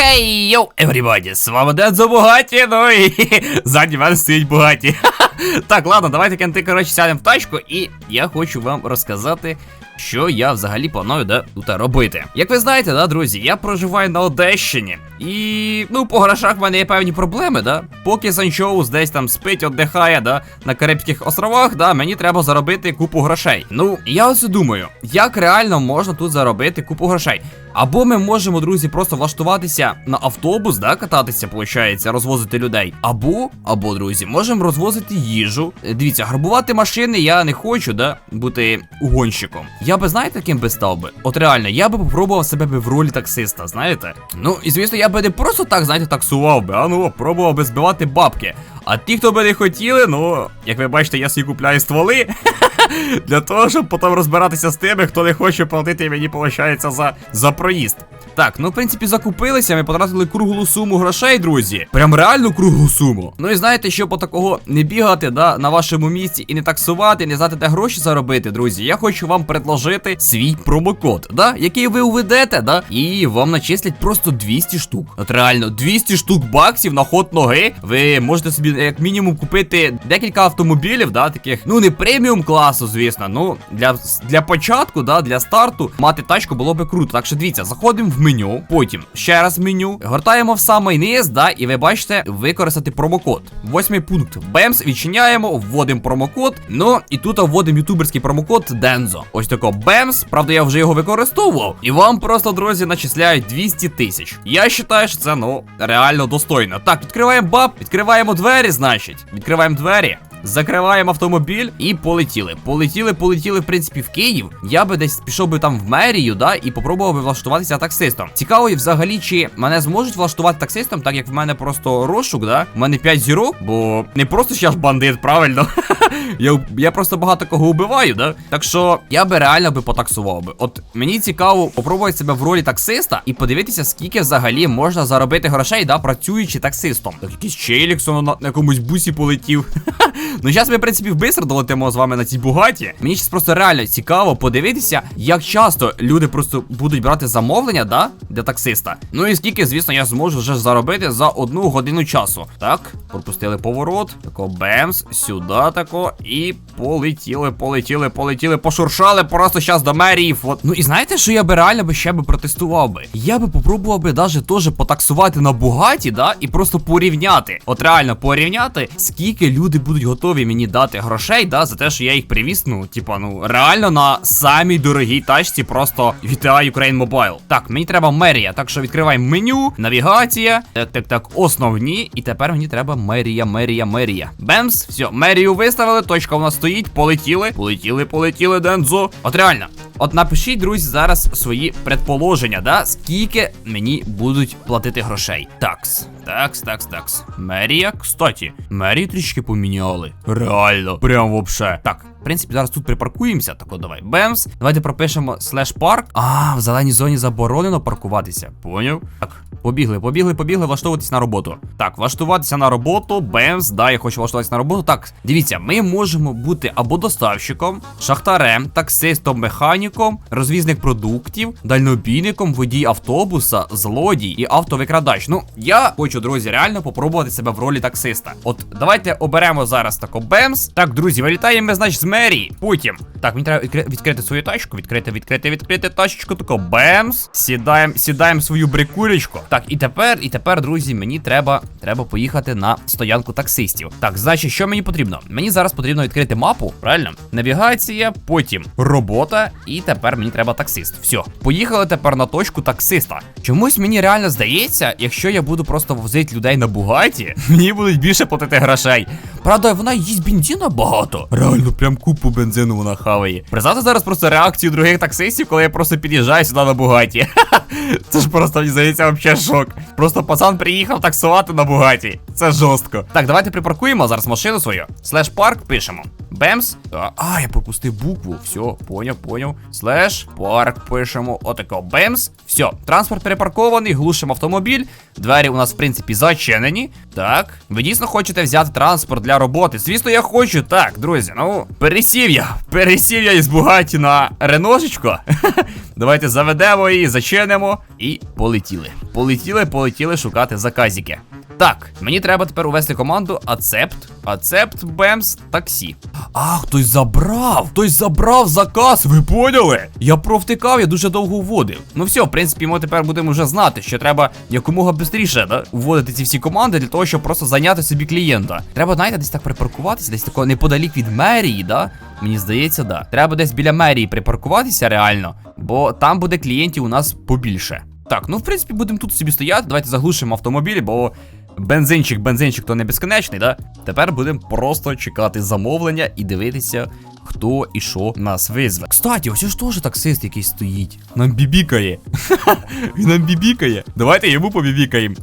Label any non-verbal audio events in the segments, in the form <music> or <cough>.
Хей, йоу, everybody, з вами Дедзо Бугаті, ну і <laughs> ззаді мене стоїть Бугаті. <laughs> Так, ладно, давайте кенти, коротше, сядемо в тачку, і я хочу вам розказати, що я взагалі планую да, тут робити. Як ви знаєте, да, друзі, я проживаю на Одещині. І ну, по грошах в мене є певні проблеми, да. Поки Санчоус десь там спить, віддихає, да, на Карибських островах, да, мені треба заробити купу грошей. Ну, я оце думаю, як реально можна тут заробити купу грошей. Або ми можемо, друзі, просто влаштуватися на автобус, да, кататися, виходить, розвозити людей. Або, або, друзі, можемо розвозити їжу. Дивіться, грабувати машини я не хочу, да, бути угонщиком. Я би знаєте, ким би став би? От реально, я би попробував себе би в ролі таксиста, знаєте? Ну, і звісно, я би не просто так, знаєте, таксував би, а ну, пробував би збивати бабки. А ті, хто би не хотіли, ну, як ви бачите, я собі купляю стволи. <laughs> Для того, щоб потім розбиратися з тими, хто не хоче платити мені, виходить, за, за проїзд. Так, ну в принципі закупилися, ми потратили круглу суму грошей, друзі. Прям реальну круглу суму. Ну і знаєте, щоб по такого не бігати, да, на вашому місці і не таксувати, не знати, де гроші заробити, друзі. Я хочу вам предложити свій промокод, да, який ви уведете, да, і вам начислять просто 200 штук. От реально, 200 штук баксів на ход ноги. Ви можете собі як мінімум купити декілька автомобілів, да, таких, ну не преміум класу, звісно. Ну, для, для початку, да, для старту мати тачку було би круто. Так що дивіться, заходимо в меню, потім ще раз меню, гортаємо в самий низ, да, і ви бачите, використати промокод. Восьмий пункт. Бемс, відчиняємо, вводимо промокод. Ну і тут вводимо ютуберський промокод Дензо. Ось тако Бемс. Правда, я вже його використовував. І вам просто, друзі, начисляють 200 тисяч. Я вважаю, що це ну реально достойно. Так, відкриваємо баб, відкриваємо двері, значить. Відкриваємо двері. Закриваємо автомобіль і полетіли. Полетіли, полетіли, в принципі, в Київ. Я би десь пішов би там в мерію, да, і попробував би влаштуватися таксистом. Цікаво, взагалі, чи мене зможуть влаштувати таксистом, так як в мене просто розшук, да? У мене 5 зірок, бо не просто ж я ж бандит, правильно. <laughs> я, я просто багато кого вбиваю, да? Так що я би реально би потаксував би. От мені цікаво попробувати себе в ролі таксиста і подивитися, скільки взагалі можна заробити грошей, да, працюючи таксистом. Так якийсь челіксон на, на якомусь бусі полетів. <laughs> Ну, зараз ми, в принципі, бистро долетимо з вами на цій бугаті. Мені зараз просто реально цікаво подивитися, як часто люди просто будуть брати замовлення, да, для таксиста. Ну і скільки, звісно, я зможу вже заробити за одну годину часу. Так, пропустили поворот, тако бемс, сюди тако, і полетіли, полетіли, полетіли, пошуршали просто зараз до мерії. От. Ну і знаєте, що я би реально би ще би протестував би? Я би попробував би навіть теж потаксувати на бугаті, да, і просто порівняти. От реально порівняти, скільки люди будуть готові мені дати грошей, да, за те, що я їх привіз, ну, типа, ну, реально на самій дорогій тачці просто GTA Ukraine Mobile. Так, мені треба мерія, так що відкриваємо меню, навігація. Так, так, так, основні. І тепер мені треба мерія, мерія, мерія. Бемс, все, мерію виставили, точка у нас стоїть, полетіли, полетіли, полетіли, Дензо. От реально. От напишіть, друзі, зараз свої предположення, да, скільки мені будуть платити грошей. Такс, такс, такс, такс. Мерія, кстати, мерії трішки поміняли. Реально, прям вообще. Так. В принципі, зараз тут припаркуємося. Так, давай. Бемс. Давайте пропишемо слеш парк. А, в зеленій зоні заборонено паркуватися. Поняв? Так, побігли, побігли, побігли, влаштовуватись на роботу. Так, влаштуватися на роботу. Бемс. Да, я хочу влаштуватися на роботу. Так, дивіться, ми можемо бути або доставщиком, шахтарем, таксистом, механіком, розвізник продуктів, дальнобійником, водій автобуса, злодій і автовикрадач. Ну, я хочу, друзі, реально попробувати себе в ролі таксиста. От давайте оберемо зараз тако Бемс. Так, друзі, вилітаємо значить, з мерії. Потім. Так, мені треба відкри- відкрити свою тачку. Відкрити, відкрити, відкрити тачечку. Тако Бемс. Сідаємо, сідаємо свою брикулечку. Так, і тепер, і тепер, друзі, мені треба, треба поїхати на стоянку таксистів. Так, значить, що мені потрібно? Мені зараз потрібно відкрити мапу, правильно? Навігація, потім робота, і тепер мені треба таксист. Все, поїхали тепер на точку таксиста. Чомусь мені реально здається, якщо я буду просто возити людей на бугаті, <laughs> мені будуть більше платити грошей. Правда, вона їсть бензина багато. Реально, прям купу бензину вона хаває. Представте зараз просто реакцію других таксистів, коли я просто під'їжджаю сюди на бугаті. <laughs> Це ж просто мені здається взагалі шок. Просто пацан приїхав таксувати на бугаті. Це жорстко. Так, давайте припаркуємо зараз машину свою. Слеш парк пишемо. Бемс. А, а, я пропустив букву. Все, поняв, поняв. Слеш, парк пишемо. Отако. Бемс. Все, транспорт перепаркований, глушимо автомобіль. Двері у нас, в принципі, зачинені. Так. Ви дійсно хочете взяти транспорт для роботи? Звісно, я хочу. Так, друзі, ну, пересів я. Пересів я із Бугаті на Реношечко. <laughs> Давайте заведемо її, зачинимо і полетіли. Полетіли, полетіли шукати заказики. Так, мені треба тепер увести команду Accept, Accept Bems Таксі. А, хтось забрав! Хтось забрав заказ, ви поняли? Я провтикав, я дуже довго вводив. Ну все, в принципі, ми тепер будемо вже знати, що треба якомога швидше, да, вводити ці всі команди для того, щоб просто зайняти собі клієнта. Треба, знаєте, десь так припаркуватися, десь тако неподалік від мерії, да? Мені здається, да. Треба десь біля мерії припаркуватися реально, бо там буде клієнтів у нас побільше. Так, ну в принципі, будемо тут собі стояти. Давайте заглушимо автомобіль, бо бензинчик, бензинчик то не безконечний, да? Тепер будемо просто чекати замовлення і дивитися, хто і що нас визве. Кстати, ось ж теж таксист якийсь стоїть. Нам бібікає. <laughs> Він нам бібікає. Давайте йому побібікаємо.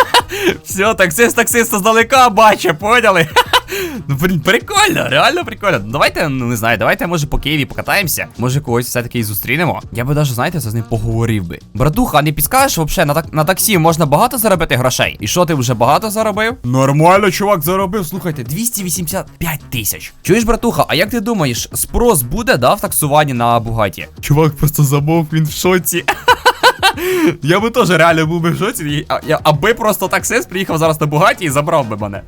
<laughs> Все, таксист таксиста здалека бачить, поняли? <laughs> Ну, блін, прикольно, реально прикольно. Ну, Давайте, ну не знаю, давайте, може, по Києві покатаємося. Може, когось все-таки і зустрінемо. Я би даже, знаєте, з ним поговорив би. Братуха, а не підскажеш вообще, на, так, на таксі можна багато заробити грошей? І що ти вже багато заробив? Нормально, чувак, заробив. Слухайте, 285 тисяч. Чуєш, братуха, а як ти думаєш, спрос буде, да, в таксуванні на Бугаті? Чувак просто замовк, він в шоці. <laughs> Я би теж реально був би в шоці, аби просто таксист приїхав зараз на Бугаті і забрав би мене.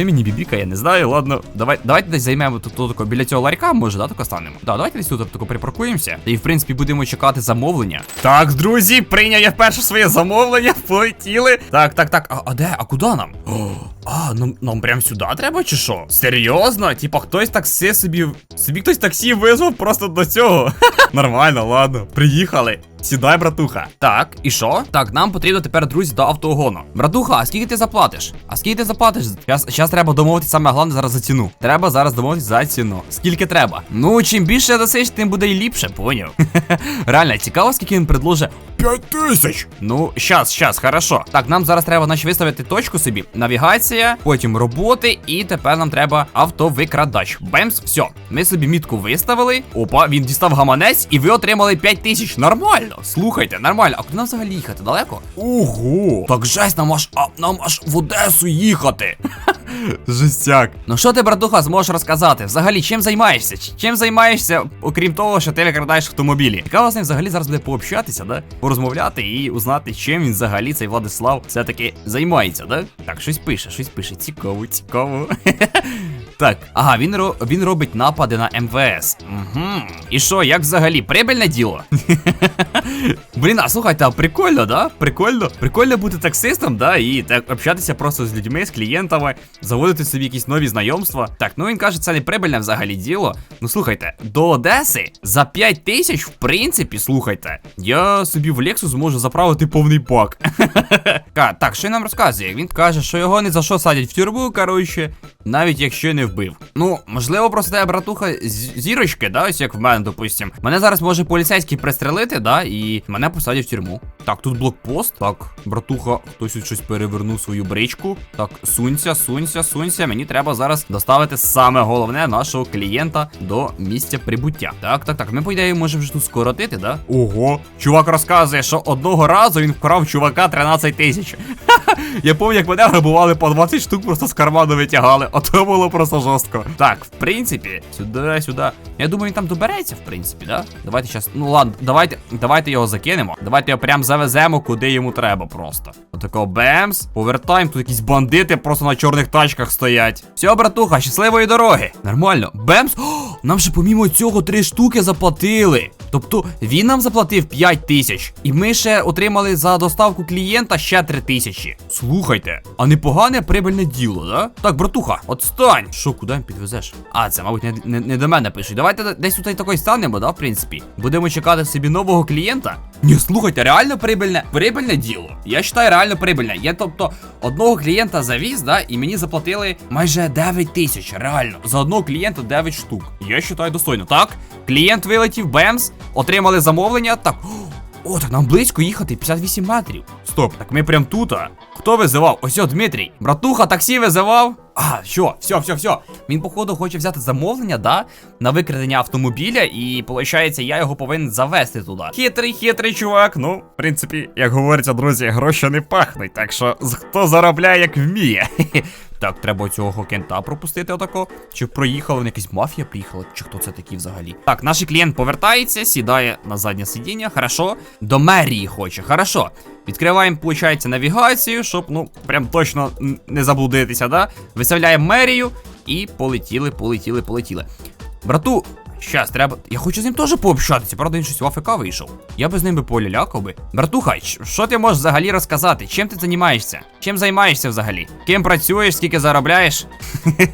Чи мені бібіка, я не знаю. Ладно, давай, давайте десь займемо тут, тут тако, біля цього ларька, може, да, тако станемо. Да, давайте десь тут тако припаркуємося. І в принципі будемо чекати замовлення. Так, друзі, прийняв я вперше своє замовлення, <laughs> полетіли. Так, так, так. А, а де? А куди нам? О, а, нам, нам прям сюди треба, чи що? Серйозно? Типа хтось таксі собі. Собі хтось таксі визвав просто до цього. <laughs> Нормально, ладно. Приїхали. Сідай, братуха. Так, і що? Так, нам потрібно тепер, друзі, до автогону. Братуха, а скільки ти заплатиш? А скільки ти заплатиш? Щас треба домовитися саме головне зараз за ціну. Треба зараз домовитися за ціну. Скільки треба? Ну, чим більше досиш, тим буде і ліпше, поняв. <laughs> Реально, цікаво, скільки він предложить. 5 тисяч! Ну, щас, щас, хорошо. Так, нам зараз треба значить, виставити точку собі. Навігація, потім роботи, і тепер нам треба автовикрадач. Бемс, все. Ми собі мітку виставили. Опа, він дістав гаманець, і ви отримали 5 тисяч. Нормально. Слухайте, нормально. А куди нам взагалі їхати? Далеко? Ого! Так жесть, нам аж а, нам аж в Одесу їхати. <laughs> Жестяк. Ну що ти, братуха, зможеш розказати? Взагалі, чим займаєшся? Чим займаєшся, окрім того, що ти викрадаєш автомобілі? Цікаво з ним взагалі зараз буде пообщатися, да? Порозмовляти і узнати, чим він взагалі цей Владислав все-таки займається, да? Так, щось пише, щось пише. Цікаво, цікаво. <laughs> Так, ага, він ро він робить напади на МВС. Угу. І що, як взагалі? Прибильне діло? <laughs> Блін, а слухайте, а прикольно, да? Прикольно. Прикольно бути таксистом, да, і так общатися просто з людьми, з клієнтами, заводити собі якісь нові знайомства. Так, ну він каже, це не прибильне взагалі діло. Ну слухайте, до Одеси за 5 тисяч, в принципі, слухайте, я собі в Lexus зможу заправити повний бак. <laughs> Так, що нам розказує? Він каже, що його не за що садять в тюрму, коротше, навіть якщо не вбив. Ну, можливо, просто братуха, зірочки, да, ось як в мене, допустим. Мене зараз може поліцейський пристрелити, да, і мене посадять в тюрму. Так, тут блокпост. Так, братуха, хтось тут щось перевернув свою бричку. Так, сунься, сунься, сунься. Мені треба зараз доставити саме головне нашого клієнта до місця прибуття. Так, так, так. Ми, по ідеї, можемо вже тут скоротити, да? Ого, чувак розказує, що одного разу він вкрав чувака 13 тисяч. <laughs> Я пам'ятаю, як мене грабували по 20 штук, просто з карману витягали. А то було просто жорстко. Так, в принципі, сюди, сюди. Я думаю, він там добереться, в принципі, да? Давайте зараз. Ну ладно, давайте, давайте його закинемо. Давайте його прям завеземо, куди йому треба просто. Отако бемс. Повертаємо, тут якісь бандити просто на чорних тачках стоять. Все, братуха, щасливої дороги. Нормально. Бемс. О, нам же помімо цього три штуки заплатили. Тобто він нам заплатив 5 тисяч, і ми ще отримали за доставку клієнта ще 3 тисячі. Слухайте, а непогане прибильне діло, да? Так, братуха, отстань. Що, куди підвезеш? А, це, мабуть, не, не, не до мене пишуть. Давайте десь тут такої станемо, да, в принципі. Будемо чекати собі нового клієнта. Ні, слухайте, реально прибильне, прибильне діло. Я вважаю, реально прибильне. Я тобто одного клієнта завіз, да, і мені заплатили майже 9 тисяч. Реально, за одного клієнта 9 штук. Я вважаю достойно. Так, клієнт вилетів, бемс, отримали замовлення. Так. О, так нам близько їхати, 58 метрів. Стоп, так ми прям тут. а? Хто визивав? Ось о, Дмитрій. Братуха, таксі визивав? А, що, все, все, все. Він, походу, хоче взяти замовлення, да? На викрадення автомобіля, і виходить, я його повинен завести туди. Хитрий, хитрий чувак. Ну, в принципі, як говориться, друзі, гроші не пахнуть, так що хто заробляє, як вміє. <laughs> Так, треба цього кента пропустити отако. Чи проїхала, якась мафія приїхала, чи хто це такий взагалі? Так, наш клієнт повертається, сідає на заднє сидіння, хорошо. До мерії хоче, хорошо. Відкриваємо, виходить, навігацію, щоб, ну, прям точно не заблудитися, да? Виставляємо мерію і полетіли, полетіли, полетіли. Брату, щас, треба. Я хочу з ним теж пообщатися, правда, він щось в АФК вийшов. Я би з ним би полялякав би. Братуха, що ти можеш взагалі розказати? Чим ти займаєшся? Чим займаєшся взагалі? Ким працюєш, скільки заробляєш?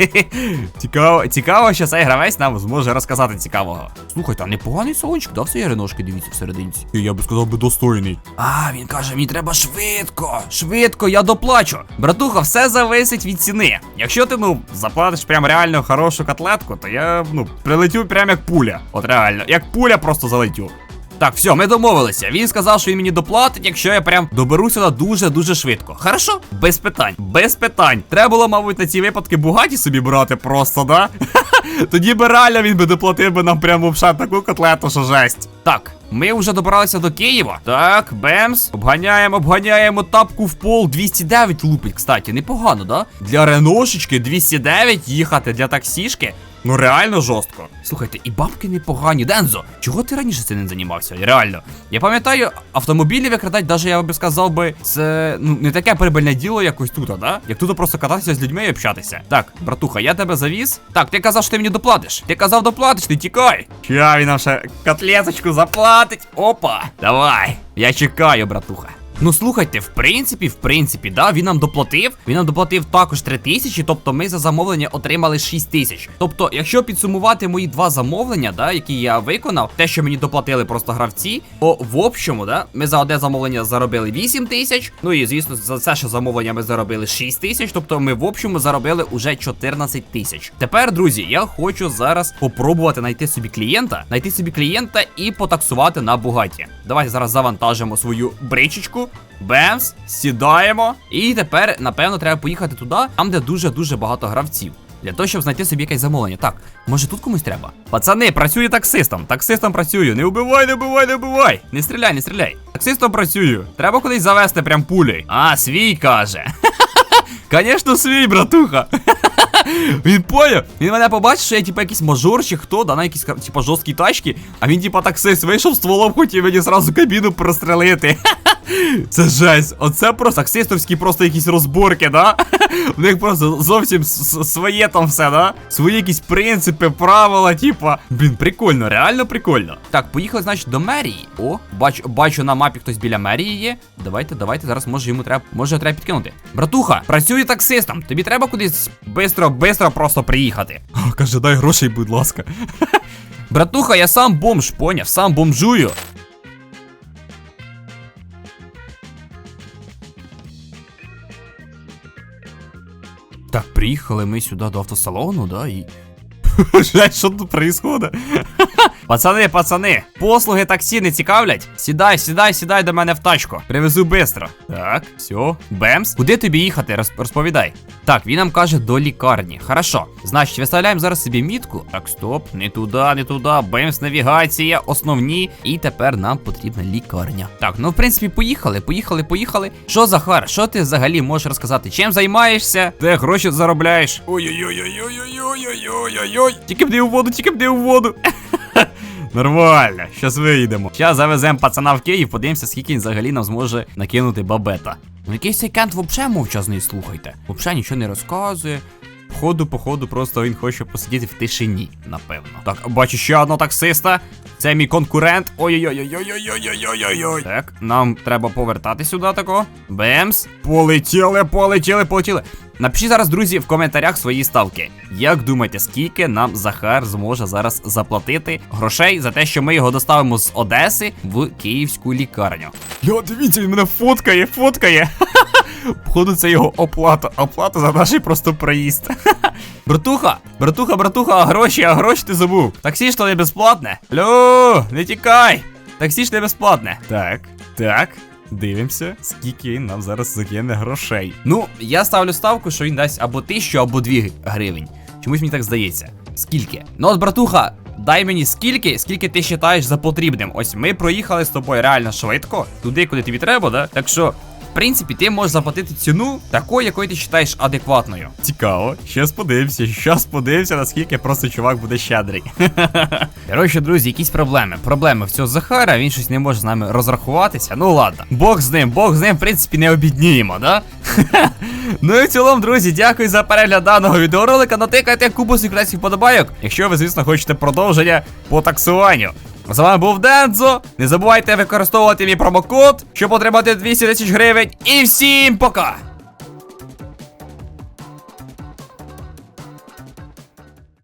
<laughs> цікаво, цікаво, що цей гравець нам зможе розказати цікавого. Слухайте, а непоганий салончик, да, все реношки, дивіться всерединці. Я би сказав би достойний. А, він каже, мені треба швидко, швидко, я доплачу. Братуха, все зависить від ціни. Якщо ти, ну, заплатиш прям реально хорошу котлетку, то я, ну, прилетю прям як пуля. От реально, як пуля просто залетю. Так, все, ми домовилися. Він сказав, що він мені доплатить, якщо я прям доберу сюди дуже-дуже швидко. Хорошо? Без питань. Без питань. Треба було, мабуть, на ці випадки бугаті собі брати просто, да? <laughs> Тоді би реально він би доплатив би нам прямо в шат таку котлету, що жесть. Так, ми вже добралися до Києва. Так, Бемс. Обганяємо, обганяємо тапку в пол. 209 лупить, кстати, непогано, да? Для реношечки 209 їхати для таксішки. Ну реально жорстко. Слухайте, і бабки непогані. Дензо, чого ти раніше цим не займався? Реально. Я пам'ятаю, автомобілі викрадати, навіть я би сказав би, це ну не таке прибильне діло, якось тут, да? Як тут просто кататися з людьми і общатися. Так, братуха, я тебе завіз. Так, ти казав, що ти мені доплатиш. Ти казав, доплатиш, ти тікай. Ща він нам ще котлеточку заплатить. Опа, давай. Я чекаю, братуха. Ну слухайте, в принципі, в принципі, да, він нам доплатив. Він нам доплатив також 3 тисячі, тобто ми за замовлення отримали 6 тисяч. Тобто, якщо підсумувати мої два замовлення, да, які я виконав, те, що мені доплатили просто гравці, то в общому, да, ми за одне замовлення заробили 8 тисяч. Ну і звісно, за це ще замовлення ми заробили 6 тисяч. Тобто ми в общому заробили уже 14 тисяч. Тепер, друзі, я хочу зараз попробувати знайти собі клієнта, знайти собі клієнта і потаксувати на Бугаті. Давайте зараз завантажимо свою бричечку. Бемс, сідаємо. І тепер, напевно, треба поїхати туди, там, де дуже-дуже багато гравців. Для того, щоб знайти собі якесь замовлення. Так, може тут комусь треба? Пацани, працюю таксистом. Таксистом працюю. Не вбивай, не вбивай, не вбивай. Не стріляй, не стріляй. Таксистом працюю. Треба кудись завести прям пулі. А, свій каже. <laughs> Конечно, свій, братуха. <laughs> Він поняв, він мене побачив, що я типа якийсь мажор чи хто, да на якісь типа жорсткі тачки, а він типа таксист вийшов стволом, хотів мені зразу кабіну прострелити. <laughs> Це жесть. Оце просто аксистовські просто якісь розборки, да? <laughs> У них просто зовсім своє там все, да? Свої якісь принципи, правила, типа. Блін, прикольно, реально прикольно. Так, поїхали, значить, до мерії. О, бачу, бачу на мапі хтось біля мерії є. Давайте, давайте, зараз може йому треба. Може треба підкинути. Братуха, працюю таксистом. Тобі треба кудись бистро, бистро просто приїхати. О, каже, дай грошей, будь ласка. <laughs> Братуха, я сам бомж, поняв, сам бомжую. Так, приехали мы сюда до автосалону, да, и... Блять, что тут происходит? <laughs> Пацани, пацани, послуги таксі не цікавлять? Сідай, сідай, сідай до мене в тачку. Привезу бистро. Так, все, бемс. Куди тобі їхати? Роз- розповідай. Так, він нам каже до лікарні. Хорошо. Значить, виставляємо зараз собі мітку. Так, стоп, не туди, не туди. Бемс, навігація, основні. І тепер нам потрібна лікарня. Так, ну в принципі, поїхали, поїхали, поїхали. Що, Захар, що ти взагалі можеш розказати? Чим займаєшся? Де гроші заробляєш? Ой-ой-ой-ой-ой-ой-ой-ой-ой. Тільки б не у воду, тільки б не у воду. <laughs> <laughs> Нормально, щас виїдемо. Щас завеземо пацана в Київ, подивимося, скільки він взагалі нам зможе накинути бабета. Ну якийсь цей кент вообще мовчазний, слухайте. Вообще нічого не розказує. Походу, походу, просто він хоче посидіти в тишині, напевно. Так, бачу ще одного таксиста. Це мій конкурент. Ой-ой-ой-ой-ой-ой-ой-ой-ой. Так, нам треба повертати сюди тако. Бемс. Полетіли, полетіли, полетіли. Напишіть зараз, друзі, в коментарях свої ставки. Як думаєте, скільки нам Захар зможе зараз заплатити грошей за те, що ми його доставимо з Одеси в київську лікарню? Йо, дивіться, він мене фоткає, фоткає. <laughs> Походу, це його оплата. Оплата за наш просто проїзд. <laughs> Братуха, братуха, братуха, а гроші, а гроші ти забув. Таксі ж то не безплатне. Алло, не тікай. Таксі ж не безплатне. Так, так. Дивимося, скільки він нам зараз закине грошей. Ну, я ставлю ставку, що він дасть або тисячу, або дві гривень. Чомусь мені так здається. Скільки? Ну от, братуха, дай мені скільки, скільки ти вважаєш за потрібним. Ось ми проїхали з тобою реально швидко, туди, куди тобі треба, да? Так що. В принципі, ти можеш заплатити ціну такою, якою ти вважаєш адекватною. Цікаво, щас подивимося, щас подивимося, наскільки просто чувак буде щедрий. <laughs> Коротше, друзі, якісь проблеми. Проблеми в цього Захара, він щось не може з нами розрахуватися. Ну ладно. Бог з ним, Бог з ним, в принципі, не обідніємо, да? <laughs> ну і в цілому, друзі, дякую за перегляд даного відеоролика. Натикайте кубусик красів вподобайок, якщо ви, звісно, хочете продовження по таксуванню. З вами був Дензо. Не забувайте використовувати мій промокод, щоб отримати 200 тисяч гривень. І всім пока!